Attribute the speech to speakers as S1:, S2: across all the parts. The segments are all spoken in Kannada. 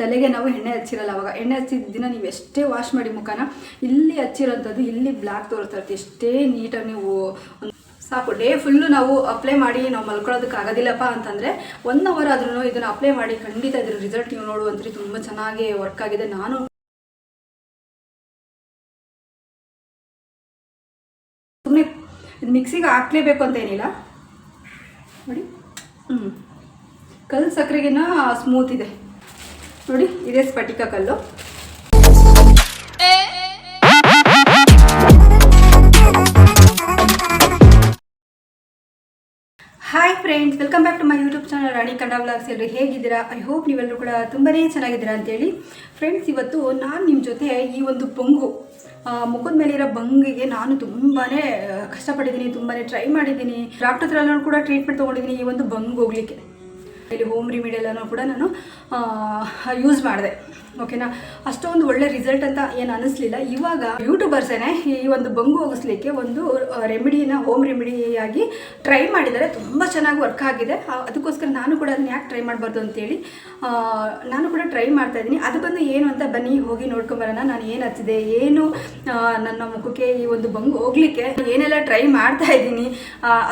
S1: ತಲೆಗೆ ನಾವು ಎಣ್ಣೆ ಹಚ್ಚಿರಲ್ಲ, ಅವಾಗ ಎಣ್ಣೆ ಹಚ್ಚಿದ ದಿನ ನೀವು ಎಷ್ಟೇ ವಾಶ್ ಮಾಡಿ ಮುಖನ, ಇಲ್ಲಿ ಹಚ್ಚಿರೋಂಥದ್ದು, ಇಲ್ಲಿ ಬ್ಲ್ಯಾಕ್ ತೋರಿಸ್ತಾ ಇರುತ್ತೆ ಎಷ್ಟೇ ನೀಟಾಗಿ ನೀವು ಸಾಕು. ಡೇ ಫುಲ್ಲು ನಾವು ಅಪ್ಲೈ ಮಾಡಿ ನಾವು ಮಲ್ಕೊಳ್ಳೋದಕ್ಕೆ ಆಗೋದಿಲ್ಲಪ್ಪ ಅಂತಂದರೆ ಒನ್ ಅವರ್ ಆದ್ರೂ ಇದನ್ನು ಅಪ್ಲೈ ಮಾಡಿ ಖಂಡಿತ ಇದ್ರ ರಿಸಲ್ಟ್ ನೀವು ನೋಡುವಂತ್ರಿ. ತುಂಬ ಚೆನ್ನಾಗಿ ವರ್ಕ್ ಆಗಿದೆ. ನಾನು ಸುಮ್ಮನೆ ಮಿಕ್ಸಿಗೆ ಹಾಕ್ಲೇಬೇಕು ಅಂತ ಏನಿಲ್ಲ. ನೋಡಿ. ಹ್ಞೂ ಕಲ್ಲು ಸಕ್ಕರೆಗಿನ್ನ ಸ್ಮೂತ್ ಇದೆ. ನೋಡಿ, ಇದೇ ಸ್ಫಟಿಕ ಕಲ್ಲು. Hi friends welcome back to my YouTube channel Rani Kannada blogs ಎಲ್ಲರು ಹೇಗಿದ್ದೀರಾ? ಐ ಹೋಪ್ ನೀವೆಲ್ಲರೂ ಕೂಡ ತುಂಬಾ ಚೆನ್ನಾಗಿದ್ದೀರಾ ಅಂತೇಳಿ. ಫ್ರೆಂಡ್ಸ್ ಇವತ್ತು ನಾನು ನಿಮ್ಮ ಜೊತೆ ಈ ಒಂದು ಬಂಗು ಮುಖದ ಮೇಲಿರೋ ಬಂಗಿಗೆ ನಾನು ತುಂಬಾ ಕಷ್ಟಪಟ್ಟಿದ್ದೀನಿ ತುಂಬಾ ಟ್ರೈ ಮಾಡಿದ್ದೀನಿ. ಡಾಕ್ಟರ್ ಹತ್ರ ಕೂಡ ಟ್ರೀಟ್ಮೆಂಟ್ ತೊಗೊಂಡಿದ್ದೀನಿ ಈ ಒಂದು ಬಂಗು ಹೋಗ್ಲಿಕ್ಕೆ. ಇಲ್ಲಿ ಹೋಮ್ ರೆಮಿಡಿ ಕೂಡ ನಾನು ಯೂಸ್ ಮಾಡಿದೆ. ಓಕೆನಾ ಅಷ್ಟೊಂದು ಒಳ್ಳೆ ರಿಸಲ್ಟ್ ಅಂತ ಏನು ಅನಿಸ್ಲಿಲ್ಲ. ಇವಾಗ ಯೂಟ್ಯೂಬರ್ಸೇನೆ ಈ ಒಂದು ಬಂಗು ಹೋಗಿಸ್ಲಿಕ್ಕೆ ಒಂದು ರೆಮಿಡಿನ ಹೋಮ್ ರೆಮಿಡಿಯಾಗಿ ಟ್ರೈ ಮಾಡಿದ್ದಾರೆ ತುಂಬ ಚೆನ್ನಾಗಿ ವರ್ಕ್ ಆಗಿದೆ. ಅದಕ್ಕೋಸ್ಕರ ನಾನು ಕೂಡ ಅದನ್ನ ಯಾಕೆ ಟ್ರೈ ಮಾಡಬಾರ್ದು ಅಂತೇಳಿ ನಾನು ಕೂಡ ಟ್ರೈ ಮಾಡ್ತಾ ಇದ್ದೀನಿ. ಅದು ಬಂದು ಏನು ಅಂತ ಬನ್ನಿ, ಹೋಗಿ ನೋಡ್ಕೊಂಬರೋಣ ನಾನು ಏನು ಹಚ್ಚಿದೆ, ಏನು ನನ್ನ ಮುಖಕ್ಕೆ ಈ ಒಂದು ಬಂಗು ಹೋಗ್ಲಿಕ್ಕೆ ಏನೆಲ್ಲ ಟ್ರೈ ಮಾಡ್ತಾ ಇದ್ದೀನಿ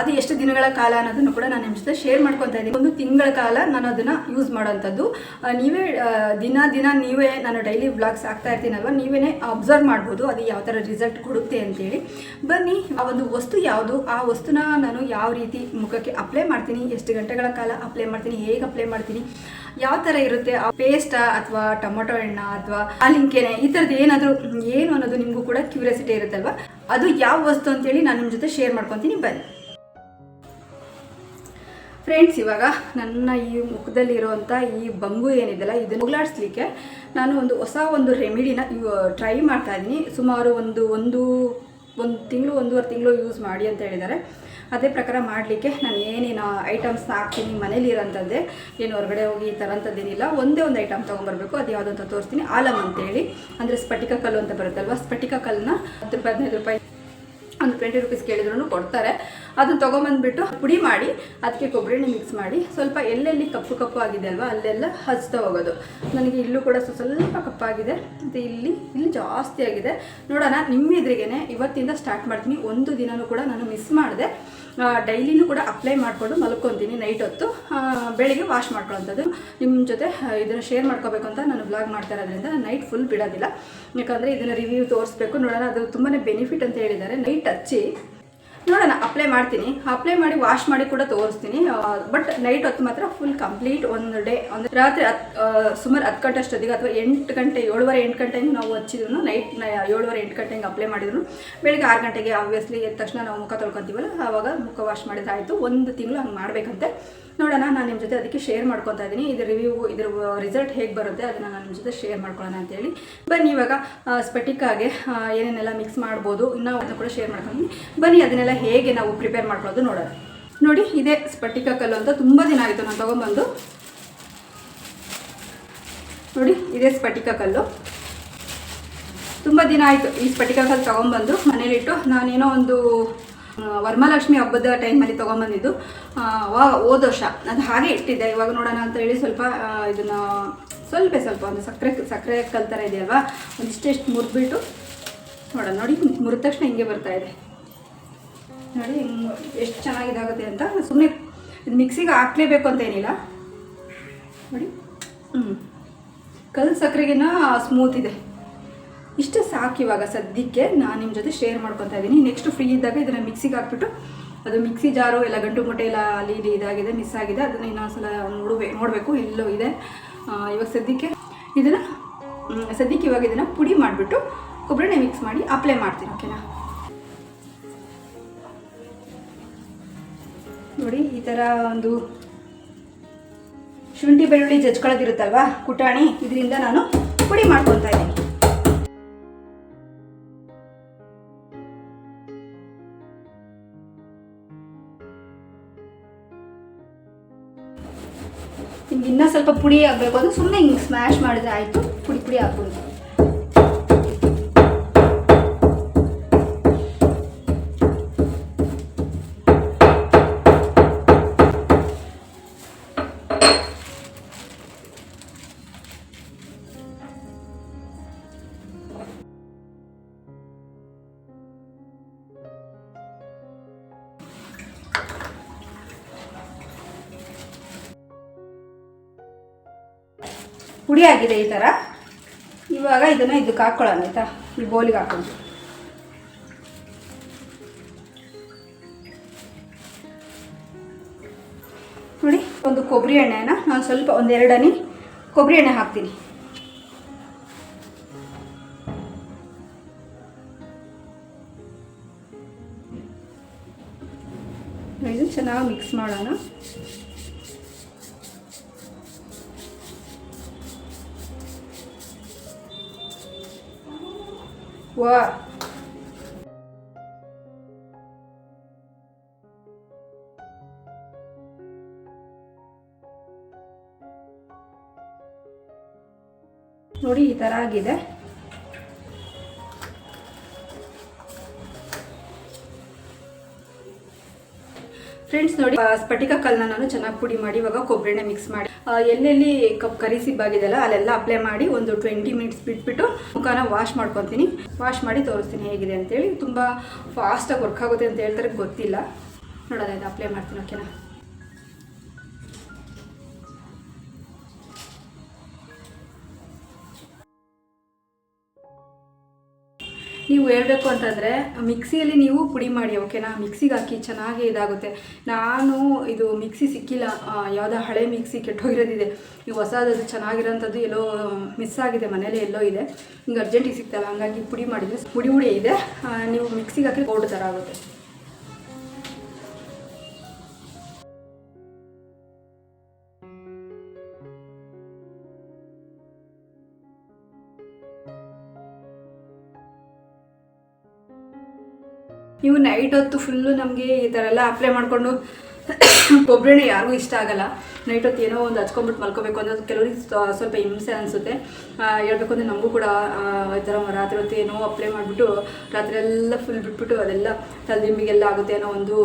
S1: ಅದು ಎಷ್ಟು ದಿನಗಳ ಕಾಲ ಅನ್ನೋದನ್ನು ಕೂಡ ನಾನು ನಿಮ್ಮ ಜೊತೆ ಶೇರ್ ಮಾಡ್ಕೊತಾ ಇದ್ದೀನಿ. ಒಂದು ತಿಂಗಳ ಕಾಲ ನಾನು ಅದನ್ನು ಯೂಸ್ ಮಾಡೋಂಥದ್ದು. ನೀವೇ ದಿನ ದಿನ ನೀವೇ ನಾನು ಡೈಲಿ ವ್ಲಾಗ್ಸ್ ಆಗ್ತಾ ಇರ್ತೀನಲ್ವ ನೀವೇ ಅಬ್ಸರ್ವ್ ಮಾಡ್ಬೋದು ಅದು ಯಾವ ಥರ ರಿಸಲ್ಟ್ ಕೊಡುತ್ತೆ ಅಂತೇಳಿ. ಬನ್ನಿ, ಆ ಒಂದು ವಸ್ತು ಯಾವುದು? ಆ ವಸ್ತುನ ನಾನು ಯಾವ ರೀತಿ ಮುಖಕ್ಕೆ ಅಪ್ಲೈ ಮಾಡ್ತೀನಿ? ಎಷ್ಟು ಗಂಟೆಗಳ ಕಾಲ ಅಪ್ಲೈ ಮಾಡ್ತೀನಿ? ಹೇಗೆ ಅಪ್ಲೈ ಮಾಡ್ತೀನಿ? ಯಾವ ಥರ ಇರುತ್ತೆ? ಆ ಪೇಸ್ಟಾ ಅಥವಾ ಟೊಮೊಟೊ ಎಣ್ಣ ಅಥವಾ ಆಲಿಂಕೆನೆ, ಈ ಥರದ್ದು ಏನಾದರೂ ಏನು ಅನ್ನೋದು ನಿಮಗೂ ಕೂಡ ಕ್ಯೂರಿಯಾಸಿಟಿ ಇರುತ್ತಲ್ವ? ಅದು ಯಾವ ವಸ್ತು ಅಂತೇಳಿ ನಾನು ನಿಮ್ಮ ಜೊತೆ ಶೇರ್ ಮಾಡ್ಕೊತೀನಿ, ಬನ್ನಿ. ಫ್ರೆಂಡ್ಸ್ ಇವಾಗ ನನ್ನ ಈ ಮುಖದಲ್ಲಿರುವಂಥ ಈ ಬಂಗು ಏನಿದೆಯಲ್ಲ, ಇದನ್ನು ಹೋಗ್ಲಾಡಿಸ್ಲಿಕ್ಕೆ ನಾನು ಒಂದು ಹೊಸ ಒಂದು ರೆಮಿಡಿನ ಟ್ರೈ ಮಾಡ್ತಾ ಇದ್ದೀನಿ. ಸುಮಾರು ಒಂದು ಒಂದು ಒಂದು ತಿಂಗಳು, ಒಂದೂವರೆ ತಿಂಗಳು ಯೂಸ್ ಮಾಡಿ ಅಂತ ಹೇಳಿದ್ದಾರೆ. ಅದೇ ಪ್ರಕಾರ ಮಾಡಲಿಕ್ಕೆ ನಾನು ಏನೇನು ಐಟಮ್ಸ್ನ ಹಾಕ್ತೀನಿ, ಮನೇಲಿ ಇರೋಂಥದ್ದೇ, ಏನು ಹೊರಗಡೆ ಹೋಗಿ ತರೋಂಥದ್ದೇನಿಲ್ಲ ಒಂದೇ ಒಂದು ಐಟಮ್ ತೊಗೊಂಬರ್ಬೇಕು. ಅದು ಯಾವುದು ಅಂತ ತೋರಿಸ್ತೀನಿ. ಆಲಮ್ ಅಂತೇಳಿ ಅಂದರೆ ಸ್ಫಟಿಕ ಕಲ್ಲು ಅಂತ ಬರುತ್ತಲ್ವ? ಸ್ಫಟಿಕ ಕಲ್ಲನ್ನ ಹತ್ತು ರೂಪಾಯಿ, ಹದಿನೈದು ರೂಪಾಯಿ, ಒಂದು ಟ್ವೆಂಟಿ ರುಪೀಸ್ ಕೇಳಿದ್ರು ಕೊಡ್ತಾರೆ. ಅದನ್ನ ತೊಗೊಂಬಂದ್ಬಿಟ್ಟು ಪುಡಿ ಮಾಡಿ ಅದಕ್ಕೆ ಕೊಬ್ಬರಿ ಮಿಕ್ಸ್ ಮಾಡಿ, ಸ್ವಲ್ಪ ಎಲ್ಲೆಲ್ಲಿ ಕಪ್ಪು ಕಪ್ಪು ಆಗಿದೆ ಅಲ್ವಾ, ಅಲ್ಲೆಲ್ಲ ಹಚ್ತಾ ಹೋಗೋದು. ನನಗೆ ಇಲ್ಲೂ ಕೂಡ ಸ್ವ- ಸ್ವಲ್ಪ ಕಪ್ಪಾಗಿದೆ. ಮತ್ತು ಇಲ್ಲಿ ಇಲ್ಲಿ ಜಾಸ್ತಿ ಆಗಿದೆ. ನೋಡೋಣ, ನಿಮ್ಮ ಎದುರಿಗೇನೆ ಇವತ್ತಿಂದ ಸ್ಟಾರ್ಟ್ ಮಾಡ್ತೀನಿ. ಒಂದು ದಿನವೂ ಕೂಡ ನಾನು ಮಿಸ್ ಮಾಡಿದೆ. ಡೈಲಿನೂ ಕೂಡ ಅಪ್ಲೈ ಮಾಡಿಕೊಂಡು ಮಲ್ಕೊತೀನಿ ನೈಟ್ ಹೊತ್ತು. ಬೆಳಿಗ್ಗೆ ವಾಶ್ ಮಾಡ್ಕೊಳ್ಳೋಂಥದ್ದು ನಿಮ್ಮ ಜೊತೆ ಇದನ್ನು ಶೇರ್ ಮಾಡ್ಕೋಬೇಕು ಅಂತ ನಾನು ಬ್ಲಾಗ್ ಮಾಡ್ತಾ ಇರೋದ್ರಿಂದ ನೈಟ್ ಫುಲ್ ಬಿಡೋದಿಲ್ಲ. ಯಾಕಂದರೆ ಇದನ್ನು ರಿವ್ಯೂ ತೋರಿಸ್ಬೇಕು. ನೋಡೋಣ, ಅದು ತುಂಬಾ ಬೆನಿಫಿಟ್ ಅಂತ ಹೇಳಿದ್ದಾರೆ. ನೈಟ್ ಹಚ್ಚಿ ನೋಡೋಣ ಅಪ್ಲೈ ಮಾಡ್ತೀನಿ. ಅಪ್ಲೈ ಮಾಡಿ ವಾಶ್ ಮಾಡಿ ಕೂಡ ತೋರಿಸ್ತೀನಿ. ಬಟ್ ನೈಟ್ ಹೊತ್ತು ಮಾತ್ರ ಫುಲ್ ಕಂಪ್ಲೀಟ್ ಒಂದು ಡೇ ಅಂದರೆ ರಾತ್ರಿ ಹತ್ತು ಸುಮಾರು ಹತ್ತು ಗಂಟೆ ಅಷ್ಟೊತ್ತಿಗೆ ಅಥವಾ ಎಂಟು ಗಂಟೆ, ಏಳುವರೆ, ಎಂಟು ಗಂಟೆಗೆ ನಾವು ಹಚ್ಚಿದ್ರು ನೈಟ್ ಏಳುವರೆ, ಎಂಟು ಗಂಟೆಗೆ ಅಪ್ಲೈ ಮಾಡಿದ್ರು ಬೆಳಿಗ್ಗೆ ಆರು ಗಂಟೆಗೆ ಆಬ್ವಿಯಸ್ಲಿ ಎದ್ದ ತಕ್ಷಣ ನಾವು ಮುಖ ತೊಳ್ಕೊತೀವಲ್ಲ, ಆವಾಗ ಮುಖ ವಾಶ್ ಮಾಡಿದ್ರೆ ಆಯಿತು. ಒಂದು ತಿಂಗಳು ಹಂಗೆ ಮಾಡಬೇಕಂತೆ. ನೋಡೋಣ, ನಾನು ನಿಮ್ಮ ಜೊತೆ ಅದಕ್ಕೆ ಶೇರ್ ಮಾಡ್ಕೊತಾ ಇದ್ದೀನಿ. ಇದು ರಿವ್ಯೂ ಇದ್ರ ರಿಸಲ್ಟ್ ಹೇಗೆ ಬರುತ್ತೆ ಅದನ್ನು ನಾನು ನಿಮ್ಮ ಜೊತೆ ಶೇರ್ ಮಾಡ್ಕೊಳ್ಳೋಣ ಅಂತೇಳಿ ಬನ್ನಿ ಇವಾಗ ಆಗಿ ಏನೇನೆಲ್ಲ ಮಿಕ್ಸ್ ಮಾಡ್ಬೋದು ಇನ್ನೂ ಅದನ್ನು ಕೂಡ ಶೇರ್ ಮಾಡ್ಕೊಂಡಿದ್ದೀನಿ. ಬನ್ನಿ, ಅದನ್ನೆಲ್ಲ ಹೇಗೆ ನಾವು ಪ್ರಿಪೇರ್ ಮಾಡ್ಕೊಳ್ಳೋದು ನೋಡೋಣ. ನೋಡಿ, ಇದೇ ಸ್ಫಟಿಕ ಕಲ್ಲು ಅಂತ ತುಂಬ ದಿನ ಆಯಿತು ನಾನು ತೊಗೊಂಬಂದು ನೋಡಿ, ಇದೇ ಸ್ಫಟಿಕ ಕಲ್ಲು. ತುಂಬ ದಿನ ಆಯಿತು ಈ ಸ್ಫಟಿಕ ಕಲ್ಲು ತೊಗೊಂಬಂದು ಮನೇಲಿಟ್ಟು. ನಾನೇನೋ ಒಂದು ವರ್ಮಾಲಕ್ಷ್ಮಿ ಹಬ್ಬದ ಟೈಮಲ್ಲಿ ತೊಗೊಂಬಂದಿದ್ದು ವಾ, ಓದೋಷ. ಅದು ಹಾಗೆ ಇಟ್ಟಿದ್ದೆ. ಇವಾಗ ನೋಡೋಣ ಅಂತ ಹೇಳಿ ಸ್ವಲ್ಪ ಇದನ್ನು ಸ್ವಲ್ಪ ಸ್ವಲ್ಪ ಒಂದು ಸಕ್ಕರೆ ಸಕ್ಕರೆ ಕಲ್ ಥರ ಇದೆಯಲ್ವಾ? ಒಂದಿಷ್ಟೆಷ್ಟು ಮುರಿದ್ಬಿಟ್ಟು ನೋಡೋಣ. ನೋಡಿ, ಮುರಿದ ತಕ್ಷಣ ಹಿಂಗೆ ಬರ್ತಾ ಇದೆ. ನೋಡಿ, ಎಷ್ಟು ಚೆನ್ನಾಗಿದಾಗುತ್ತೆ ಅಂತ. ಸುಮ್ಮನೆ ಮಿಕ್ಸಿಗೆ ಹಾಕ್ಲೇಬೇಕು ಅಂತ ಏನಿಲ್ಲ. ನೋಡಿ ಹ್ಞೂ ಕಲ್ಲು ಸಕ್ಕರೆಗಿನ ಸ್ಮೂತ್ ಇದೆ. ಇಷ್ಟು ಸಾಕು ಇವಾಗ ಸದ್ಯಕ್ಕೆ. ನಾನು ನಿಮ್ಮ ಜೊತೆ ಶೇರ್ ಮಾಡ್ಕೊತಾ ಇದ್ದೀನಿ ನೆಕ್ಸ್ಟ್ ಫ್ರೀ ಇದ್ದಾಗ ಇದನ್ನು ಮಿಕ್ಸಿಗೆ ಹಾಕ್ಬಿಟ್ಟು, ಅದು ಮಿಕ್ಸಿ ಜಾರು, ಎಲ್ಲ ಗಂಟು ಮೊಟ್ಟೆ ಎಲ್ಲ ಅಲ್ಲಿ ಇಲ್ಲಿ ಇದಾಗಿದೆ ಮಿಸ್ ಆಗಿದೆ. ಅದನ್ನು ಇನ್ನೊಂದ್ಸಲ ಸಲ ನೋಡಬೇಕು. ಎಲ್ಲೋ ಇದೆ. ಇವಾಗ ಸದ್ಯಕ್ಕೆ ಇದನ್ನು ಸದ್ಯಕ್ಕೆ ಇವಾಗ ಇದನ್ನು ಪುಡಿ ಮಾಡಿಬಿಟ್ಟು ಕೊಬ್ಬರಿನೇ ಮಿಕ್ಸ್ ಮಾಡಿ ಅಪ್ಲೈ ಮಾಡ್ತೀನಿ ಓಕೆನಾ ನೋಡಿ, ಈ ಥರ ಒಂದು ಶುಂಠಿ ಬೆಳ್ಳುಳ್ಳಿ ಜಜ್ಕೊಳ್ಳೋದಿರುತ್ತಲ್ವಾ ಕುಟಾಣಿ, ಇದರಿಂದ ನಾನು ಪುಡಿ ಮಾಡ್ಕೊತಾ ಇದ್ದೀನಿ. ನಿಮ್ಗೆ ಇನ್ನೂ ಸ್ವಲ್ಪ ಪುಡಿ ಆಗಬೇಕು ಅಂದ್ರೆ ಸುಮ್ಮನೆ ಹಿಂಗೆ ಸ್ಮ್ಯಾಶ್ ಮಾಡಿದ್ರೆ ಆಯಿತು, ಪುಡಿ ಪುಡಿ ಹಾಕ್ಬೋದು ಪುಡಿ ಆಗಿದೆ ಈ ಥರ ಇವಾಗ ಇದನ್ನು ಇದಕ್ಕೆ ಹಾಕ್ಕೊಳ್ಳೋಣ ಆಯಿತಾ? ಈ ಬೋಲಿಗೆ ಹಾಕೊಂಡು ನೋಡಿ, ಒಂದು ಕೊಬ್ಬರಿ ಎಣ್ಣೆನ ನಾನು ಸ್ವಲ್ಪ ಒಂದು ಎರಡು ಹನಿ ಕೊಬ್ಬರಿ ಎಣ್ಣೆ ಹಾಕ್ತೀನಿ. ಚೆನ್ನಾಗಿ ಮಿಕ್ಸ್ ಮಾಡೋಣ. ವಾ ನೋಡಿ, ಈ ಥರ ಆಗಿದೆ. ಫ್ರೆಂಡ್ಸ್ ನೋಡಿ ಸ್ಫಟಿಕ ಕಲ್ಲನ್ನ ನಾನು ಚೆನ್ನಾಗಿ ಪುಡಿ ಮಾಡಿ, ಇವಾಗ ಕೊಬ್ಬರಿನ ಮಿಕ್ಸ್ ಮಾಡಿ. ಎಲ್ಲೆಲ್ಲಿ ಕಪ್ ಕರಿ ಸಿಬ್ಬಾಗಿದೆಯಲ್ಲ ಅಲ್ಲೆಲ್ಲ ಅಪ್ಲೈ ಮಾಡಿ ಒಂದು ಟ್ವೆಂಟಿ ಮಿನಿಟ್ಸ್ ಬಿಟ್ಬಿಟ್ಟು ಮುಖನ ವಾಶ್ ಮಾಡ್ಕೊತೀನಿ. ವಾಶ್ ಮಾಡಿ ತೋರಿಸ್ತೀನಿ ಹೇಗಿದೆ ಅಂತೇಳಿ. ತುಂಬ ಫಾಸ್ಟಾಗಿ ವರ್ಕ್ ಆಗುತ್ತೆ ಅಂತ ಹೇಳ್ತಾರೆ, ಗೊತ್ತಿಲ್ಲ. ನೋಡೋದಾಯ್ತು ಅಪ್ಲೈ ಮಾಡ್ತೀನಿ ಓಕೆನಾ ನೀವು ಹೇಳಬೇಕು ಅಂತಂದರೆ, ಮಿಕ್ಸಿಯಲ್ಲಿ ನೀವು ಪುಡಿ ಮಾಡಿ ಓಕೆನಾ ಮಿಕ್ಸಿಗೆ ಹಾಕಿ ಚೆನ್ನಾಗಿ ಇದಾಗುತ್ತೆ. ನಾನು ಇದು ಮಿಕ್ಸಿ ಸಿಕ್ಕಿಲ್ಲ ಯಾವುದೋ ಹಳೆ ಮಿಕ್ಸಿ ಕೆಟ್ಟೋಗಿರೋದಿದೆ. ಈ ಹೊಸದದು ಚೆನ್ನಾಗಿರೋಂಥದ್ದು ಎಲ್ಲೋ ಮಿಸ್ ಆಗಿದೆ, ಮನೇಲಿ ಎಲ್ಲೋ ಇದೆ. ಹಿಂಗೆ ಅರ್ಜೆಂಟಿಗೆ ಸಿಗ್ತಲ್ಲ ಹಂಗಾಗಿ ಪುಡಿ ಮಾಡಿದರೆ ಪುಡಿ ಪುಡಿ ಇದೆ. ನೀವು ಮಿಕ್ಸಿಗೆ ಹಾಕಿ ಪೌಡ್ರ್ ಥರ ಆಗುತ್ತೆ. ನೀವು ನೈಟ್ ಹೊತ್ತು ಫುಲ್ಲು ನಮಗೆ ಈ ಥರ ಎಲ್ಲ ಅಪ್ಲೈ ಮಾಡಿಕೊಂಡು ಕೊಬ್ಬರಿನೇ ಯಾರಿಗೂ ಇಷ್ಟ ಆಗಲ್ಲ. ನೈಟ್ ಹೊತ್ತು ಏನೋ ಒಂದು ಹಚ್ಕೊಂಡ್ಬಿಟ್ಟು ಮಲ್ಕೋಬೇಕು ಅಂದ್ರೆ ಕೆಲವರಿಗೆ ಸ್ವಲ್ಪ ಹಿಂಸೆ ಅನಿಸುತ್ತೆ. ಹೇಳ್ಬೇಕು ಅಂದರೆ ನಮಗೂ ಕೂಡ ಈ ಥರ ರಾತ್ರಿ ಹೊತ್ತು ಏನೋ ಅಪ್ಲೈ ಮಾಡಿಬಿಟ್ಟು ರಾತ್ರಿ ಎಲ್ಲ ಫುಲ್ ಬಿಟ್ಬಿಟ್ಟು ಅದೆಲ್ಲ ತಲೆದಿಂಬಿಗೆಲ್ಲ ಆಗುತ್ತೆ ಅನ್ನೋ ಒಂದು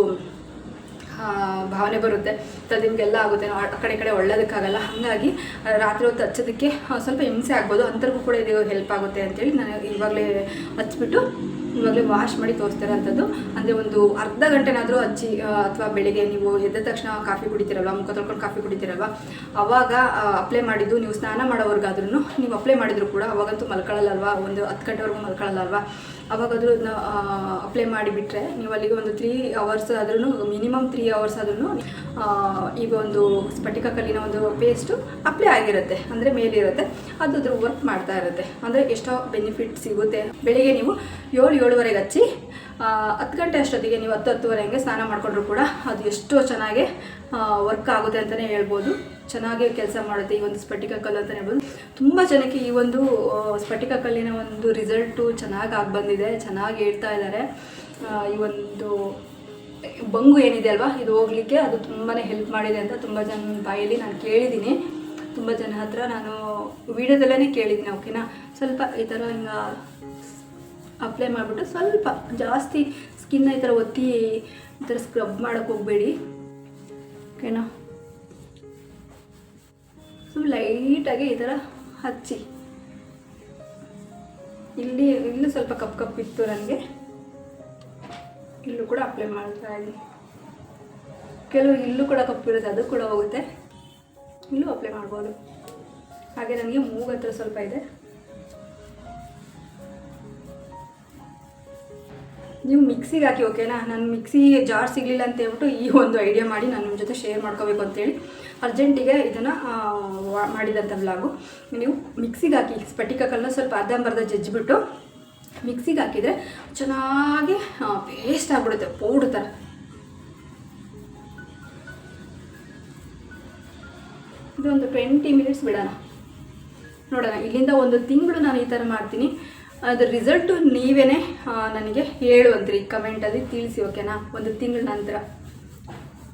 S1: ಭಾವನೆ ಬರುತ್ತೆ. ತಲೆದಿಂಬಿಗೆಲ್ಲ ಆಗುತ್ತೆ ಆ ಕಡೆ ಕಡೆ ಒಳ್ಳೇದಕ್ಕಾಗಲ್ಲ. ಹಾಗಾಗಿ ರಾತ್ರಿ ಹೊತ್ತು ಹಚ್ಚೋದಕ್ಕೆ ಸ್ವಲ್ಪ ಹಿಂಸೆ ಆಗ್ಬೋದು. ಅಂಥವ್ರಿಗೂ ಕೂಡ ಇದು ಹೆಲ್ಪ್ ಆಗುತ್ತೆ ಅಂತೇಳಿ ನಾನು ಇವಾಗಲೇ ಹಚ್ಬಿಟ್ಟು ಇವಾಗಲೇ ವಾಶ್ ಮಾಡಿ ತೋರಿಸ್ತಾರೆ ಅಂಥದ್ದು. ಅಂದರೆ ಒಂದು ಅರ್ಧ ಗಂಟೆನಾದರೂ ಹಚ್ಚಿ ಅಥವಾ ಬೆಳಿಗ್ಗೆ ನೀವು ಎದ್ದ ತಕ್ಷಣ ಕಾಫಿ ಕುಡಿತೀರಲ್ವ, ಮುಖ ತೊಳ್ಕೊಂಡು ಕಾಫಿ ಕುಡಿತೀರಲ್ವ, ಅವಾಗ ಅಪ್ಲೈ ಮಾಡಿದ್ದು, ನೀವು ಸ್ನಾನ ಮಾಡೋವರೆಗಾದ್ರೂ ನೀವು ಅಪ್ಲೈ ಮಾಡಿದ್ರು ಕೂಡ ಅವಾಗಂತೂ ಮಲ್ಕೊಳ್ಳಲ್ಲಲ್ವಾ? ಒಂದು ಹತ್ತು ಗಂಟೆವರೆಗೂ ಮಲ್ಕೊಳ್ಳಲ್ಲಲ್ವಾ? ಅವಾಗಾದರೂ ಅದನ್ನ ಅಪ್ಲೈ ಮಾಡಿಬಿಟ್ರೆ ನೀವು ಅಲ್ಲಿಗೆ ಒಂದು ತ್ರೀ ಅವರ್ಸ್ ಆದ್ರೂ ಮಿನಿಮಮ್ ತ್ರೀ ಅವರ್ಸ್ ಆದ್ರೂ ಈಗ ಒಂದು ಸ್ಫಟಿಕ ಕಲ್ಲಿನ ಒಂದು ಪೇಸ್ಟು ಅಪ್ಲೈ ಆಗಿರುತ್ತೆ, ಅಂದರೆ ಮೇಲಿರುತ್ತೆ. ಅದು ವರ್ಕ್ ಮಾಡ್ತಾ ಇರುತ್ತೆ. ಅಂದರೆ ಎಷ್ಟೋ ಬೆನಿಫಿಟ್ ಸಿಗುತ್ತೆ. ಬೆಳಿಗ್ಗೆ ನೀವು ಏಳು ಏಳುವರೆಗೆ ಹಚ್ಚಿ ಹತ್ತು ಗಂಟೆ ಅಷ್ಟೊತ್ತಿಗೆ ನೀವು ಹತ್ತು ಹತ್ತುವರೆ ಹಂಗೆ ಸ್ನಾನ ಮಾಡಿಕೊಂಡ್ರು ಕೂಡ ಅದು ಎಷ್ಟೋ ಚೆನ್ನಾಗಿ ವರ್ಕ್ ಆಗುತ್ತೆ ಅಂತಲೇ ಹೇಳ್ಬೋದು. ಚೆನ್ನಾಗಿ ಕೆಲಸ ಮಾಡುತ್ತೆ ಈ ಒಂದು ಸ್ಫಟಿಕ ಕಲ್ಲು ಅಂತಲೇ ಹೇಳ್ಬೋದು. ತುಂಬ ಜನಕ್ಕೆ ಈ ಒಂದು ಸ್ಫಟಿಕ ಕಲ್ಲಿನ ಒಂದು ರಿಸಲ್ಟು ಚೆನ್ನಾಗಿ ಆಗಿ ಬಂದಿದೆ, ಚೆನ್ನಾಗಿ ಹೇಳ್ತಾ ಇದ್ದಾರೆ ಈ ಒಂದು ಬಂಗು ಏನಿದೆ ಅಲ್ವಾ, ಇದು ಹೋಗ್ಲಿಕ್ಕೆ ಅದು ತುಂಬಾ ಹೆಲ್ಪ್ ಮಾಡಿದೆ ಅಂತ ತುಂಬ ಜನ ಬಾಯಲ್ಲಿ ನಾನು ಕೇಳಿದ್ದೀನಿ. ತುಂಬ ಜನ ಹತ್ರ ನಾನು ವೀಡಿಯೋದಲ್ಲೇ ಕೇಳಿದ್ದೀನಿ ಓಕೆನಾ ಸ್ವಲ್ಪ ಈ ಥರ ಹಿಂಗೆ ಅಪ್ಲೈ ಮಾಡಿಬಿಟ್ಟು ಸ್ವಲ್ಪ ಜಾಸ್ತಿ ಸ್ಕಿನ್ನ ಈ ಥರ ಒತ್ತಿ ಈ ಥರ ಸ್ಕ್ರಬ್ ಮಾಡೋಕ್ಕೆ ಹೋಗಬೇಡಿ. ಓಕೆನಾ ಸ್ವಲ್ಪ ಲೈಟಾಗಿ ಈ ಥರ ಹಚ್ಚಿ. ಇಲ್ಲಿ, ಇಲ್ಲೂ ಸ್ವಲ್ಪ ಕಪ್ ಕಪ್ ಇತ್ತು ನನಗೆ. ಇಲ್ಲೂ ಕೂಡ ಅಪ್ಲೈ ಮಾಡ್ತಾ ಇದ್ದೀನಿ. ಕೆಲವು ಇಲ್ಲೂ ಕೂಡ ಕಪ್ಪಿರುತ್ತೆ ಅದು ಕೂಡ ಹೋಗುತ್ತೆ. ಇಲ್ಲೂ ಅಪ್ಲೈ ಮಾಡ್ಬೋದು. ಹಾಗೆ ನನಗೆ ಮೂಗತ್ರ ಸ್ವಲ್ಪ ಇದೆ. ನೀವು ಮಿಕ್ಸಿಗೆ ಹಾಕಿ ಓಕೆನಾ ನಾನು ಮಿಕ್ಸಿ ಜಾರ್ ಸಿಗಲಿಲ್ಲ ಅಂತ ಹೇಳ್ಬಿಟ್ಟು ಈ ಒಂದು ಐಡಿಯಾ ಮಾಡಿ ನಾನು ನಿಮ್ಮ ಜೊತೆ ಶೇರ್ ಮಾಡ್ಕೋಬೇಕು ಅಂತೇಳಿ ಅರ್ಜೆಂಟಿಗೆ ಇದನ್ನು ಮಾಡಿದಂಥ ಬ್ಲಾಗು ನೀವು ಮಿಕ್ಸಿಗೆ ಹಾಕಿ, ಸ್ಫಟಿಕ ಕಲ್ಲನ್ನ ಸ್ವಲ್ಪ ಅರ್ಧಂಬರ್ಧ ಜಜ್ಜಿಬಿಟ್ಟು ಮಿಕ್ಸಿಗೆ ಹಾಕಿದರೆ ಚೆನ್ನಾಗಿ ಪೇಸ್ಟ್ ಆಗಿಬಿಡುತ್ತೆ, ಪೌಡ್ರ್ ಥರ ಇದೊಂದು ಟ್ವೆಂಟಿ ಮಿನಿಟ್ಸ್ ಬಿಡೋಣ. ನೋಡೋಣ, ಇಲ್ಲಿಂದ ಒಂದು ತಿಂಗಳು ನಾನು ಈ ಥರ ಮಾಡ್ತೀನಿ. ಅದ್ರ ರಿಸಲ್ಟು ನೀವೇ ನನಗೆ ಹೇಳುವಂತ್ರಿ ಕಮೆಂಟಲ್ಲಿ ತಿಳಿಸಿ ಓಕೆನಾ ಒಂದು ತಿಂಗಳ ನಂತರ.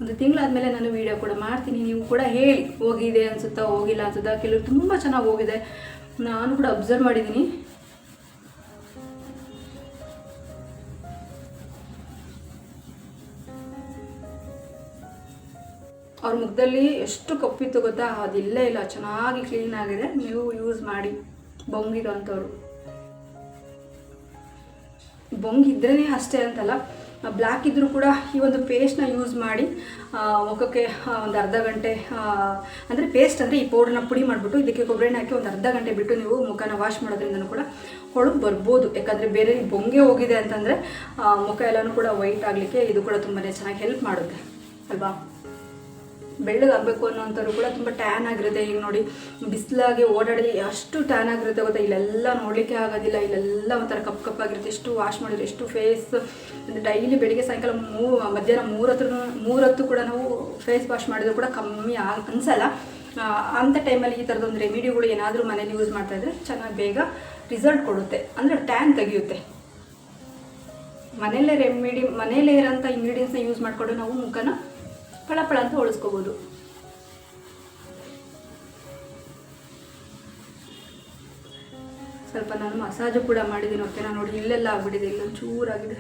S1: ಒಂದು ತಿಂಗಳಾದಮೇಲೆ ನಾನು ವೀಡಿಯೋ ಕೂಡ ಮಾಡ್ತೀನಿ. ನೀವು ಕೂಡ ಹೇಳಿ. ಹೋಗಿದೆ ಅನ್ಸುತ್ತಾ, ಹೋಗಿಲ್ಲ ಅನ್ಸುತ್ತಾ? ಕೆಲವರು ತುಂಬ ಚೆನ್ನಾಗಿ ಹೋಗಿದೆ. ನಾನು ಕೂಡ ಅಬ್ಸರ್ವ್ ಮಾಡಿದ್ದೀನಿ. ಅವ್ರ ಮುಖದಲ್ಲಿ ಎಷ್ಟು ಕಪ್ಪಿತ್ತು ಗೊತ್ತಾ? ಅದಿಲ್ಲೇ ಇಲ್ಲ. ಚೆನ್ನಾಗಿ ಕ್ಲೀನ್ ಆಗಿದೆ. ನೀವು ಯೂಸ್ ಮಾಡಿ. ಬೊಂಗಿರೋ ಅಂಥವ್ರು ಬೊಂಗಿದ್ರೇ ಅಷ್ಟೇ ಅಂತಲ್ಲ. ಬ್ಲ್ಯಾಕ್ ಇದ್ದರೂ ಕೂಡ ಈ ಒಂದು ಪೇಸ್ಟ್ನ ಯೂಸ್ ಮಾಡಿ ಮುಖಕ್ಕೆ ಒಂದು ಅರ್ಧ ಗಂಟೆ ಅಂದರೆ ಪೇಸ್ಟ್ ಅಂದರೆ ಈ ಪೌಡ್ರನ್ನ ಪುಡಿ ಮಾಡಿಬಿಟ್ಟು ಇದಕ್ಕೆ ಕೊಬ್ಬರಿ ಹಾಕಿ ಒಂದು ಅರ್ಧ ಗಂಟೆ ಬಿಟ್ಟು ನೀವು ಮುಖನ ವಾಶ್ ಮಾಡೋದ್ರಿಂದನೂ ಕೂಡ ಹೊಳಪು ಬರ್ಬೋದು. ಯಾಕಂದರೆ ಬೇರೆ ಬೊಂಗೆ ಹೋಗಿದೆ ಅಂತಂದರೆ ಮುಖ ಎಲ್ಲನೂ ಕೂಡ ವೈಟ್ ಆಗಲಿಕ್ಕೆ ಇದು ಕೂಡ ತುಂಬಾ ಚೆನ್ನಾಗಿ ಹೆಲ್ಪ್ ಮಾಡುತ್ತೆ. ಅಲ್ವಾ? ಬೆಳ್ಳಗಾಗಬೇಕು ಅನ್ನೋಂಥವ್ರು ಕೂಡ ತುಂಬ ಟ್ಯಾನ್ ಆಗಿರುತ್ತೆ. ಈಗ ನೋಡಿ, ಬಿಸಿಲಾಗಿ ಓಡಾಡಿದ್ರೆ ಎಷ್ಟು ಟ್ಯಾನ್ ಆಗಿರುತ್ತೆ ಗೊತ್ತಾ? ಇಲ್ಲೆಲ್ಲ ನೋಡಲಿಕ್ಕೆ ಆಗೋದಿಲ್ಲ. ಇಲ್ಲೆಲ್ಲ ಒಂಥರ ಕಪ್ ಕಪ್ಪಾಗಿರುತ್ತೆ ಎಷ್ಟು ವಾಶ್ ಮಾಡಿದ್ರೆ, ಎಷ್ಟು ಫೇಸ್ ಡೈಲಿ ಬೆಳಿಗ್ಗೆ ಸಾಯಂಕಾಲ ಮೂ, ಮಧ್ಯಾಹ್ನ ಮೂರತ್ತು ಮೂರತ್ತು ಕೂಡ ನಾವು ಫೇಸ್ ವಾಶ್ ಮಾಡಿದ್ರು ಕೂಡ ಕಮ್ಮಿ ಆಗ, ಅನಿಸಲ್ಲ. ಅಂಥ ಟೈಮಲ್ಲಿ ಈ ಥರದೊಂದು ರೆಮಿಡಿಗಳು ಏನಾದರೂ ಮನೇಲಿ ಯೂಸ್ ಮಾಡ್ತಾ ಇದ್ರೆ ಚೆನ್ನಾಗಿ ಬೇಗ ರಿಸಲ್ಟ್ ಕೊಡುತ್ತೆ. ಅಂದರೆ ಟ್ಯಾನ್ ತೆಗೆಯುತ್ತೆ. ಮನೆಯಲ್ಲೇ ರೆಮಿಡಿ ಮನೆಯಲ್ಲೇ ಇರೋಂಥ ಇಂಗ್ರೀಡಿಯೆಂಟ್ಸ್ನ ಯೂಸ್ ಮಾಡಿಕೊಂಡು ನಾವು ಮುಖನ ಪಳ ಅಂತ ಹೊಳಿಸ್ಕೋಬೋದು ಸ್ವಲ್ಪ ನಾನು ಮಸಾಜು ಕೂಡ ಮಾಡಿದ್ದೀನಿ ಓಕೆನಾ ನೋಡಿ ಇಲ್ಲೆಲ್ಲ ಆಗ್ಬಿಟ್ಟಿದೆ ಇಲ್ಲೊಂದು ಚೂರಾಗಿದೆ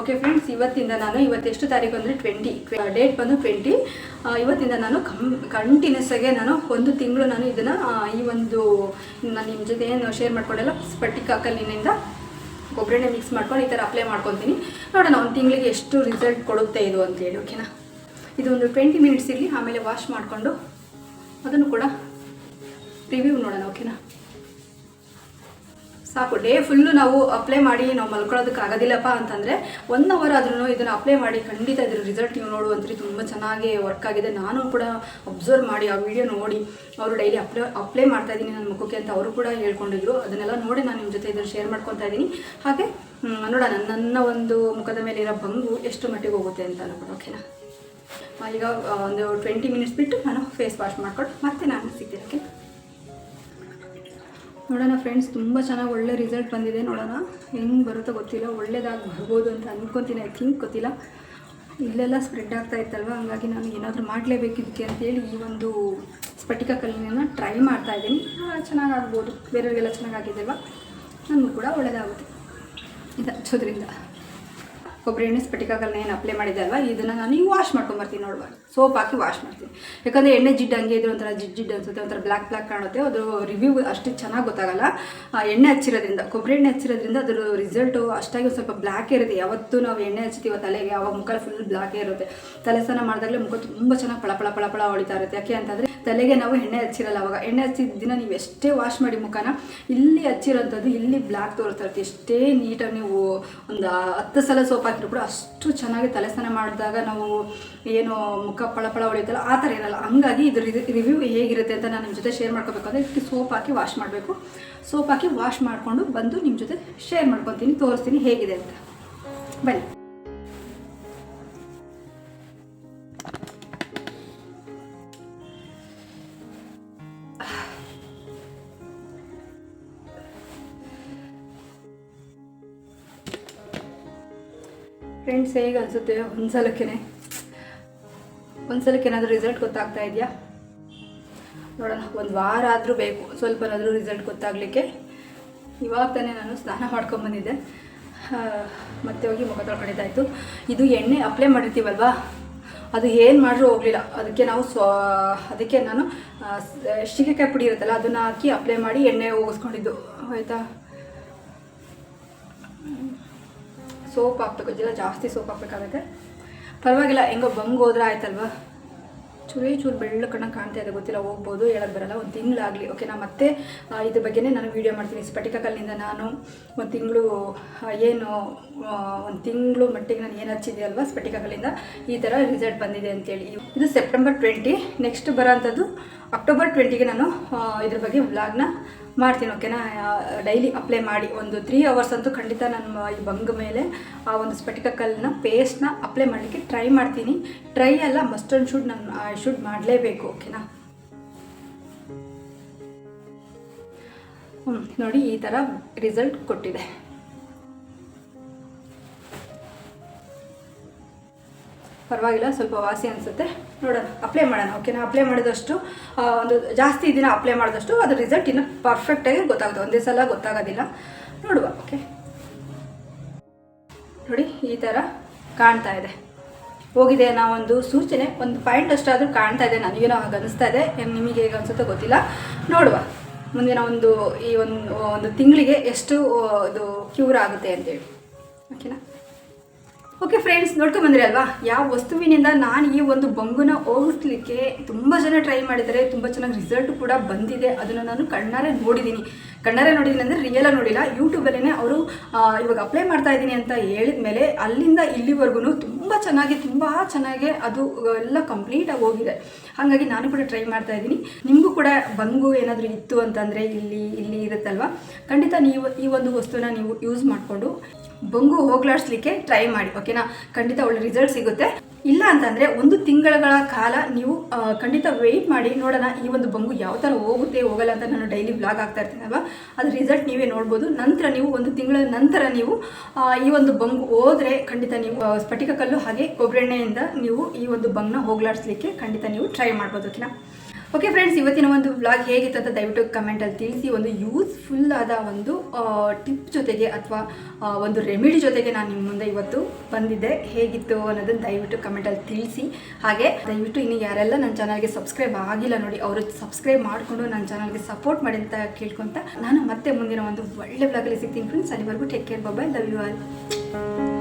S1: ಓಕೆ ಫ್ರೆಂಡ್ಸ್ ಇವತ್ತಿಂದ ನಾನು ಇವತ್ತೆಷ್ಟು ತಾರೀಕು ಅಂದರೆ ಟ್ವೆಂಟಿ ಡೇಟ್ ಬಂದು ಟ್ವೆಂಟಿ ಇವತ್ತಿಂದ ನಾನು ಕಮ್ ಕಂಟಿನ್ಯೂಸ್ ಆಗಿ ನಾನು ಒಂದು ತಿಂಗಳು ನಾನು ಇದನ್ನು ಈ ಒಂದು ನಾನು ನಿಮ್ಮ ಜೊತೆ ಏನು ಶೇರ್ ಮಾಡ್ಕೊಂಡೆಲ್ಲ ಸ್ಪಟಿಕ ಕಲ್ಲಿನಿಂದ ಗೊಬ್ಬರನೇ ಮಿಕ್ಸ್ ಮಾಡ್ಕೊಂಡು ಈ ಥರ ಅಪ್ಲೈ ಮಾಡ್ಕೊತೀನಿ. ನೋಡೋಣ, ಒಂದು ತಿಂಗಳಿಗೆ ಎಷ್ಟು ರಿಸಲ್ಟ್ ಕೊಡುತ್ತೆ ಇದು ಅಂತೇಳಿ ಓಕೆನಾ ಇದು ಒಂದು ಟ್ವೆಂಟಿ ಮಿನಿಟ್ಸ್ ಇರಲಿ, ಆಮೇಲೆ ವಾಶ್ ಮಾಡಿಕೊಂಡು ಅದನ್ನು ಕೂಡ ರಿವ್ಯೂ ನೋಡೋಣ ಓಕೆನಾ ಸಾಕು. ಡೇ ಫುಲ್ಲು ನಾವು ಅಪ್ಲೈ ಮಾಡಿ ನಾವು ಮಲ್ಕೊಳ್ಳೋದಕ್ಕೆ ಆಗೋದಿಲ್ಲಪ್ಪ ಅಂತಂದರೆ ಒನ್ ಅವರ್ ಆದ್ರೂ ಇದನ್ನು ಅಪ್ಲೈ ಮಾಡಿ ಖಂಡಿತ ಇದ್ರ ರಿಸಲ್ಟ್ ನೀವು ನೋಡುವಂತ್ರಿ. ತುಂಬ ಚೆನ್ನಾಗಿ ವರ್ಕ್ ಆಗಿದೆ. ನಾನು ಕೂಡ ಅಬ್ಸರ್ವ್ ಮಾಡಿ ಆ ವಿಡಿಯೋ ನೋಡಿ. ಅವರು ಡೈಲಿ ಅಪ್ಲೈ ಅಪ್ಲೈ ಮಾಡ್ತಾ ಇದ್ದೀನಿ ನನ್ನ ಮುಖಕ್ಕೆ ಅಂತ ಅವರು ಕೂಡ ಹೇಳ್ಕೊಂಡಿದ್ರು. ಅದನ್ನೆಲ್ಲ ನೋಡಿ ನಾನು ನಿಮ್ಮ ಜೊತೆ ಇದನ್ನು ಶೇರ್ ಮಾಡ್ಕೊತಾ ಇದ್ದೀನಿ. ಹಾಗೆ ನೋಡೋಣ. ನನ್ನ ಒಂದು ಮುಖದ ಮೇಲೆ ಇರೋ ಬಂಗು ಎಷ್ಟು ಮಟ್ಟಿಗೆ ಹೋಗುತ್ತೆ ಅಂತ ಅನ್ಕೊಂಡು ಓಕೆನಾ ಈಗ ಒಂದು ಟ್ವೆಂಟಿ ಮಿನಿಟ್ಸ್ ಬಿಟ್ಟು ನಾನು ಫೇಸ್ ವಾಶ್ ಮಾಡ್ಕೊಂಡು ಮತ್ತೆ ನಾನು ಸಿಗ್ತೀನಿ ಓಕೆ ನೋಡೋಣ ಫ್ರೆಂಡ್ಸ್ ತುಂಬ ಚೆನ್ನಾಗಿ ಒಳ್ಳೆ ರಿಸಲ್ಟ್ ಬಂದಿದೆ ನೋಡೋಣ. ಹೆಂಗೆ ಬರುತ್ತೋ ಗೊತ್ತಿಲ್ಲ, ಒಳ್ಳೇದಾಗಿ ಬರ್ಬೋದು ಅಂತ ಅಂದ್ಕೊತೀನಿ ಐ ಥಿಂಕ್ ಗೊತ್ತಿಲ್ಲ. ಇಲ್ಲೆಲ್ಲ ಸ್ಪ್ರೆಡ್ ಆಗ್ತಾ ಇತ್ತಲ್ವ? ಹಂಗಾಗಿ ನಾನು ಏನಾದರೂ ಮಾಡಲೇಬೇಕು ಇದಕ್ಕೆ ಅಂತೇಳಿ ಈ ಒಂದು ಸ್ಫಟಿಕ ಕಲ್ಲಿನ ಟ್ರೈ ಮಾಡ್ತಾ ಇದ್ದೀನಿ. ಚೆನ್ನಾಗಾಗ್ಬೋದು. ಬೇರೆಯವರಿಗೆಲ್ಲ ಚೆನ್ನಾಗಾಗಿದೆಲ್ವ? ನನಗೂ ಕೂಡ ಒಳ್ಳೆಯದಾಗುತ್ತೆ ಇದು ಹಚ್ಚೋದ್ರಿಂದ ಕೊಬ್ಬರಿ ಎಣ್ಣೆ ಸ್ಫಟಿಕ ಕಲ್ಲನ್ನ ಏನು ಅಪ್ಲೈ ಮಾಡಿದೆ ಅಲ್ವಾ? ಇದನ್ನು ನಾನು ಈಗ ವಾಶ್ ಮಾಡ್ಕೊಂಬರ್ತೀನಿ ನೋಡುವ. ಸೋಪ್ ಹಾಕಿ ವಾಶ್ ಮಾಡ್ತೀನಿ. ಯಾಕಂದರೆ ಎಣ್ಣೆ ಜಿಡ್ಡು ಹಂಗೆ ಇದ್ರೆ ಒಂಥರ ಜಿಡ್ ಜಿಡ್ ಅನ್ಸುತ್ತೆ, ಒಂಥರ ಬ್ಲ್ಯಾಕ್ ಬ್ಲ್ಯಾಕ್ ಕಾಣುತ್ತೆ. ಅದು ರಿವ್ಯೂ ಅಷ್ಟು ಚೆನ್ನಾಗಿ ಗೊತ್ತಾಗಲ್ಲ. ಎಣ್ಣೆ ಹಚ್ಚಿರೋದ್ರಿಂದ, ಕೊಬ್ಬರಿ ಎಣ್ಣೆ ಹಚ್ಚಿರೋದ್ರಿಂದ ಅದರ ರಿಸಲ್ಟು ಅಷ್ಟಾಗಿ ಸ್ವಲ್ಪ ಬ್ಲ್ಯಾಕ್ ಇರುತ್ತೆ. ಯಾವತ್ತೂ ನಾವು ಎಣ್ಣೆ ಹಚ್ತೀವೋ ತಲೆಗೆ, ಅವಾಗ ಮುಖ ಫುಲ್ ಬ್ಲ್ಯಾಕೇ ಇರುತ್ತೆ. ತಲೆ ಸ್ನಾನ ಮಾಡಿದಾಗಲೇ ಮುಖ ತುಂಬ ಚೆನ್ನಾಗಿ ಪಳ ಪಳ ಪಳ ಪಳ ಹೊಡಿತಾ ಇರುತ್ತೆ. ಯಾಕೆ ಅಂತಂದರೆ ತಲೆಗೆ ನಾವು ಎಣ್ಣೆ ಹಚ್ಚಿರಲ್ಲ ಅವಾಗ. ಎಣ್ಣೆ ಹಚ್ಚಿದ ದಿನ ನೀವು ಎಷ್ಟೇ ವಾಶ್ ಮಾಡಿ ಮುಖನ, ಇಲ್ಲಿ ಹಚ್ಚಿರೋಂಥದ್ದು ಇಲ್ಲಿ ಬ್ಲ್ಯಾಕ್ ತೋರಿಸ್ತಾ ಇರುತ್ತೆ. ಎಷ್ಟೇ ನೀಟಾಗಿ ನೀವು ಒಂದು ಹತ್ತು ಸಲ ಸೋಪ್ ಹಾಕಿದ್ರು ಕೂಡ ಅಷ್ಟು ಚೆನ್ನಾಗಿ ತಲೆ ಸ್ನಾನ ಮಾಡಿದಾಗ ನಾವು ಏನು ಮುಖ ಪಳ ಪಳ ಹೊಳಿತಲ್ಲ ಆ ಥರ ಇರಲ್ಲ. ಹಂಗಾಗಿ ಇದು ರಿವ್ಯೂ ಹೇಗಿರುತ್ತೆ ಅಂತ ನಾನು ನಿಮ್ಮ ಜೊತೆ ಶೇರ್ ಮಾಡ್ಕೋಬೇಕಾದ್ರೆ ಇದಕ್ಕೆ ಸೋಪ್ ಹಾಕಿ ವಾಶ್ ಮಾಡಬೇಕು. ಸೋಪ್ ಹಾಕಿ ವಾಶ್ ಮಾಡಿಕೊಂಡು ಬಂದು ನಿಮ್ಮ ಜೊತೆ ಶೇರ್ ಮಾಡ್ಕೊತೀನಿ, ತೋರಿಸ್ತೀನಿ ಹೇಗಿದೆ ಅಂತ. ಬನ್ನಿ. ಫ್ರೆಂಡ್ಸ್ ಹೇಗೆ ಅನಿಸುತ್ತೆ ಒಂದು ಒಂದು ಸಲಕ್ಕೆ ಏನಾದರೂ ರಿಸಲ್ಟ್ ಗೊತ್ತಾಗ್ತಾ ಇದೆಯಾ? ನೋಡೋಣ, ಒಂದು ವಾರ ಆದರೂ ಬೇಕು. ಸ್ವಲ್ಪನಾದರೂ ರಿಸಲ್ಟ್ ಗೊತ್ತಾಗಲಿಕ್ಕೆ. ಇವಾಗ ತಾನೇ ನಾನು ಸ್ನಾನ ಮಾಡ್ಕೊಂಬಂದಿದ್ದೆ ಮತ್ತೆ ಹೋಗಿ ಮುಖ ತೊಳ್ಕೊಂಡಿದ್ದಾಯಿತು ಇದು ಎಣ್ಣೆ ಅಪ್ಲೈ ಮಾಡಿರ್ತೀವಲ್ವಾ? ಅದು ಏನು ಮಾಡಿದ್ರೂ ಹೋಗಲಿಲ್ಲ. ಅದಕ್ಕೆ ನಾವು ಸ್ವ, ಅದಕ್ಕೆ ನಾನು ಶೀಗೆಕಾಯಿ ಪುಡಿ ಇರುತ್ತಲ್ಲ, ಅದನ್ನು ಹಾಕಿ ಅಪ್ಲೈ ಮಾಡಿ ಎಣ್ಣೆ ಹೋಗಿಸ್ಕೊಂಡಿದ್ದು. ಆಯಿತಾ? ಸೋಪ್ ಹಾಕ್ಬೇಕು. ಜಿಲ್ಲ ಜಾಸ್ತಿ ಸೋಪ್ ಹಾಕ್ಬೇಕಾಗುತ್ತೆ. ಪರವಾಗಿಲ್ಲ, ಹೆಂಗೋ ಬಂಗ್ ಹೋದ್ರೆ ಆಯ್ತಲ್ವಾ? ಚೂರೇ ಚೂರು ಬೆಳ್ಳ ಕಣ್ಣ ಕಾಣ್ತಾ ಇದೆ, ಗೊತ್ತಿಲ್ಲ, ಹೋಗ್ಬೋದು, ಹೇಳಕ್ ಬರಲ್ಲ, ಒಂದು ತಿಂಗಳಾಗಲಿ. ಓಕೆ ನಾ ಮತ್ತೆ ಇದ್ರ ಬಗ್ಗೆನೇ ನಾನು ವೀಡಿಯೋ ಮಾಡ್ತೀನಿ. ಸ್ಫಟಿಕ ಕಲ್ಲಿಂದ ನಾನು ಒಂದು ತಿಂಗಳು ಏನು ಒಂದು ತಿಂಗಳು ಮಟ್ಟಿಗೆ ನಾನು ಏನು ಹಚ್ಚಿದೆ ಅಲ್ವಾ ಈ ಥರ ರಿಸಲ್ಟ್ ಬಂದಿದೆ ಅಂತೇಳಿ. ಇದು ಸೆಪ್ಟೆಂಬರ್ ಟ್ವೆಂಟಿ ನೆಕ್ಸ್ಟ್ ಬರೋಂಥದ್ದು ಅಕ್ಟೋಬರ್ ಟ್ವೆಂಟಿಗೆ ನಾನು ಇದ್ರ ಬಗ್ಗೆ ವ್ಲಾಗ್ನ ಮಾಡ್ತೀನಿ ಓಕೆನಾ ಡೈಲಿ ಅಪ್ಲೈ ಮಾಡಿ ಒಂದು ತ್ರೀ ಅವರ್ಸ್ ಅಂತೂ ಖಂಡಿತ ನಾನು ಈ ಬಂಗ ಮೇಲೆ ಆ ಒಂದು ಸ್ಫಟಿಕ ಕಲ್ಲನ್ನ ಪೇಸ್ಟ್ನ ಅಪ್ಲೈ ಮಾಡಲಿಕ್ಕೆ ಟ್ರೈ ಮಾಡ್ತೀನಿ. ಟ್ರೈ ಅಲ್ಲ ಮಸ್ಟ್ ಆ್ಯಂಡ್ ಶುಡ್ ನಾನು ಶುಡ್ ಮಾಡಲೇಬೇಕು ಓಕೆನಾ ಹ್ಞೂ ನೋಡಿ ಈ ಥರ ರಿಸಲ್ಟ್ ಕೊಟ್ಟಿದೆ. ಪರವಾಗಿಲ್ಲ, ಸ್ವಲ್ಪ ವಾಸಿ ಅನಿಸುತ್ತೆ. ನೋಡೋಣ ಅಪ್ಲೈ ಮಾಡೋಣ ಓಕೆನಾ ಅಪ್ಲೈ ಮಾಡಿದಷ್ಟು ಒಂದು ಜಾಸ್ತಿ ದಿನ ಅಪ್ಲೈ ಮಾಡಿದಷ್ಟು ಅದು ರಿಸಲ್ಟ್ ಇನ್ನು ಪರ್ಫೆಕ್ಟಾಗಿ ಗೊತ್ತಾಗುತ್ತೆ. ಒಂದೇ ಸಲ ಗೊತ್ತಾಗೋದಿಲ್ಲ. ನೋಡುವ ಓಕೆ ನೋಡಿ, ಈ ಥರ ಕಾಣ್ತಾ ಇದೆ. ಹೋಗಿದೆ ನಾ ಒಂದು ಸೂಚನೆ, ಒಂದು ಪಾಯಿಂಟ್ ಅಷ್ಟಾದರೂ ಕಾಣ್ತಾ ಇದೆ, ನನಗೇನೋ ಹಾಗೆ ಅನಿಸ್ತಾ ಇದೆ. ನಿಮಗೆ ಹೇಗೆ ಅನಿಸುತ್ತೋ ಗೊತ್ತಿಲ್ಲ. ನೋಡುವ, ಮುಂದಿನ ಒಂದು, ಈ ಒಂದು ಒಂದು ತಿಂಗಳಿಗೆ ಎಷ್ಟು ಇದು ಕ್ಯೂರ್ ಆಗುತ್ತೆ ಅಂತೇಳಿ. ಓಕೆನಾ ಓಕೆ ಫ್ರೆಂಡ್ಸ್ ನೋಡ್ಕೊಂಡ್ ಬಂದ್ರಿ ಅಲ್ವಾ? ಯಾವ ವಸ್ತುವಿನಿಂದ ನಾನು ಈ ಒಂದು ಬಂಗುನ ಹೋಗಿಸ್ಲಿಕ್ಕೆ ತುಂಬ ಜನ ಟ್ರೈ ಮಾಡಿದರೆ, ತುಂಬ ಚೆನ್ನಾಗಿ ರಿಸಲ್ಟ್ ಕೂಡ ಬಂದಿದೆ. ಅದನ್ನು ನಾನು ಕಣ್ಣಾರೆ ನೋಡಿದ್ದೀನಿ ಕಣ್ಣಾರೆ ನೋಡಿದ್ದೀನಿ ಅಂದರೆ ರಿಯಲಾಗಿ ನೋಡಿಲ್ಲ. ಯೂಟ್ಯೂಬಲ್ಲೇ ಅವರು ಇವಾಗ ಅಪ್ಲೈ ಮಾಡ್ತಾ ಇದ್ದೀನಿ ಅಂತ ಹೇಳಿದ ಮೇಲೆ ಅಲ್ಲಿಂದ ಇಲ್ಲಿವರೆಗೂ ತುಂಬ ಚೆನ್ನಾಗಿ ತುಂಬ ಚೆನ್ನಾಗಿ ಅದು ಎಲ್ಲ ಕಂಪ್ಲೀಟಾಗಿ ಹೋಗಿದೆ. ಹಾಗಾಗಿ ನಾನು ಕೂಡ ಟ್ರೈ ಮಾಡ್ತಾ ಇದ್ದೀನಿ ನಿಮಗೂ ಕೂಡ ಬಂಗು ಏನಾದರೂ ಇತ್ತು ಅಂತಂದರೆ ಇಲ್ಲಿ ಇಲ್ಲಿ ಇರುತ್ತಲ್ವ? ಖಂಡಿತ ನೀವು ಈ ಒಂದು ವಸ್ತುನ ನೀವು ಯೂಸ್ ಮಾಡಿಕೊಂಡು ಬಂಗು ಹೋಗ್ಲಾಡಿಸ್ಲಿಕ್ಕೆ ಟ್ರೈ ಮಾಡಿ ಓಕೆನಾ ಖಂಡಿತ ಒಳ್ಳೆ ರಿಸಲ್ಟ್ ಸಿಗುತ್ತೆ. ಇಲ್ಲ ಅಂತಂದರೆ ಒಂದು ತಿಂಗಳ ಕಾಲ ನೀವು ಖಂಡಿತ ವೆಯ್ಟ್ ಮಾಡಿ ನೋಡೋಣ ಈ ಒಂದು ಬಂಗು ಯಾವ ಥರ ಹೋಗುತ್ತೆ, ಹೋಗಲ್ಲ ಅಂತ ನಾನು ಡೈಲಿ ಬ್ಲಾಗ್ ಆಗ್ತಾ ಇರ್ತೀನಲ್ವ? ಅದ್ರ ರಿಸಲ್ಟ್ ನೀವೇ ನೋಡ್ಬೋದು. ನಂತರ ನೀವು ಒಂದು ತಿಂಗಳ ನಂತರ ನೀವು ಈ ಒಂದು ಬಂಗು ಹೋದರೆ ಖಂಡಿತ ನೀವು ಸ್ಫಟಿಕ ಕಲ್ಲು ಹಾಗೆ ಕೊಬ್ಬರೆಣ್ಣೆಯಿಂದ ನೀವು ಈ ಒಂದು ಬಂಗ್ನ ಹೋಗ್ಲಾಡಿಸ್ಲಿಕ್ಕೆ ಖಂಡಿತ ನೀವು ಟ್ರೈ ಮಾಡ್ಬೋದು ಓಕೆನಾ ಓಕೆ ಫ್ರೆಂಡ್ಸ್ ಇವತ್ತಿನ ಒಂದು ವ್ಲಾಗ್ ಹೇಗಿತ್ತು ಅಂತ ದಯವಿಟ್ಟು ಕಮೆಂಟಲ್ಲಿ ತಿಳಿಸಿ. ಒಂದು ಯೂಸ್ಫುಲ್ ಆದ ಒಂದು ಟಿಪ್ ಜೊತೆಗೆ ಅಥವಾ ಒಂದು ರೆಮಿಡಿ ಜೊತೆಗೆ ನಾನು ನಿಮ್ಮ ಮುಂದೆ ಇವತ್ತು ಬಂದಿದ್ದೆ. ಹೇಗಿತ್ತು ಅನ್ನೋದನ್ನು ದಯವಿಟ್ಟು ಕಮೆಂಟಲ್ಲಿ ತಿಳಿಸಿ. ಹಾಗೆ, ದಯವಿಟ್ಟು ಇನ್ನು ಯಾರೆಲ್ಲ ನನ್ನ ಚಾನಲ್ಗೆ ಸಬ್ಸ್ಕ್ರೈಬ್ ಆಗಿಲ್ಲ ನೋಡಿ, ಅವರು ಸಬ್ಸ್ಕ್ರೈಬ್ ಮಾಡಿಕೊಂಡು ನನ್ನ ಚಾನಲ್ಗೆ ಸಪೋರ್ಟ್ ಮಾಡಿ ಅಂತ ಕೇಳ್ಕೊತ, ನಾನು ಮತ್ತೆ ಮುಂದಿನ ಒಂದು ಒಳ್ಳೆ ವ್ಲಾಗಲ್ಲಿ ಸಿಗ್ತೀನಿ ಫ್ರೆಂಡ್ಸ್ ಅಲ್ಲಿವರೆಗೂ take care bye love you all